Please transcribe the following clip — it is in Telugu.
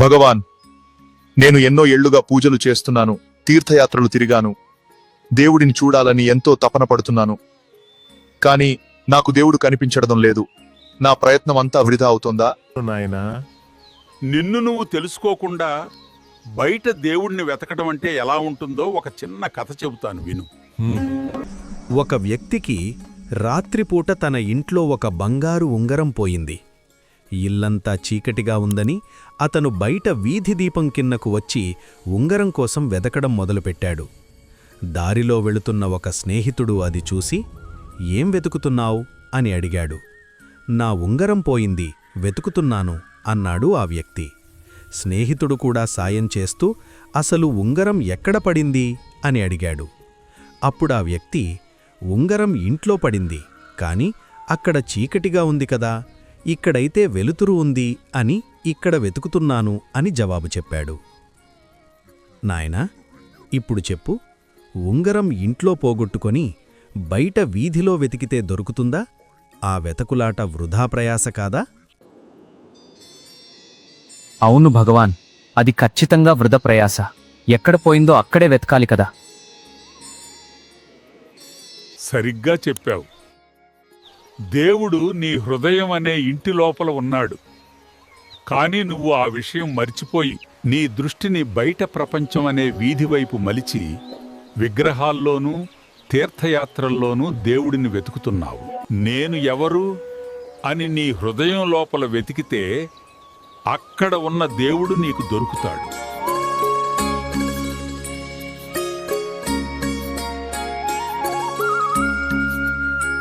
భగవాన్ నేను ఎన్నో ఏళ్ళుగా పూజలు చేస్తున్నాను తీర్థయాత్రలు తిరిగాను. దేవుడిని చూడాలని ఎంతో తపన పడుతున్నాను. కాని నాకు దేవుడు కనిపించడం లేదు. నా ప్రయత్నం అంతా వృధా అవుతోందా? నాయనా నిన్ను నువ్వు తెలుసుకోకుండా బయట దేవుణ్ణి వెతకడం అంటే ఎలా ఉంటుందో ఒక చిన్న కథ చెబుతాను విను. ఒక వ్యక్తికి రాత్రిపూట తన ఇంట్లో ఒక బంగారు ఉంగరం పోయింది. ఇల్లంతా చీకటిగా ఉందని అతను బయట వీధి దీపం కిందకు వచ్చి ఉంగరం కోసం వెదకడం మొదలుపెట్టాడు. దారిలో వెళుతున్న ఒక స్నేహితుడు అది చూసి ఏం వెతుకుతున్నావు? అని అడిగాడు. నా ఉంగరం పోయింది వెతుకుతున్నాను అన్నాడు ఆ వ్యక్తి. స్నేహితుడు కూడా సాయం చేస్తూ అసలు ఉంగరం ఎక్కడ పడింది? అని అడిగాడు. అప్పుడా వ్యక్తి ఉంగరం ఇంట్లో పడింది కాని అక్కడ చీకటిగా ఉంది కదా ఇక్కడైతే వెలుతురు ఉంది అని ఇక్కడ వెతుకుతున్నాను అని జవాబు చెప్పాడు. నాయనా ఇప్పుడు చెప్పు ఉంగరం ఇంట్లో పోగొట్టుకొని బయట వీధిలో వెతికితే దొరుకుతుందా? ఆ వెతకులాట వృధా ప్రయాస కాదా? అవును భగవాన్ అది ఖచ్చితంగా వృధ ప్రయాస. ఎక్కడ పోయిందో అక్కడే వెతకాలి కదా. సరిగ్గా చెప్పావు. దేవుడు నీ హృదయం అనే ఇంటి లోపల ఉన్నాడు. కానీ నువ్వు ఆ విషయం మర్చిపోయి నీ దృష్టిని బయట ప్రపంచం అనే వీధి వైపు మలిచి విగ్రహాల్లోనూ తీర్థయాత్రల్లోనూ దేవుడిని వెతుకుతున్నావు. నేను ఎవరు అని నీ హృదయం లోపల వెతికితే అక్కడ ఉన్న దేవుడు నీకు దొరుకుతాడు.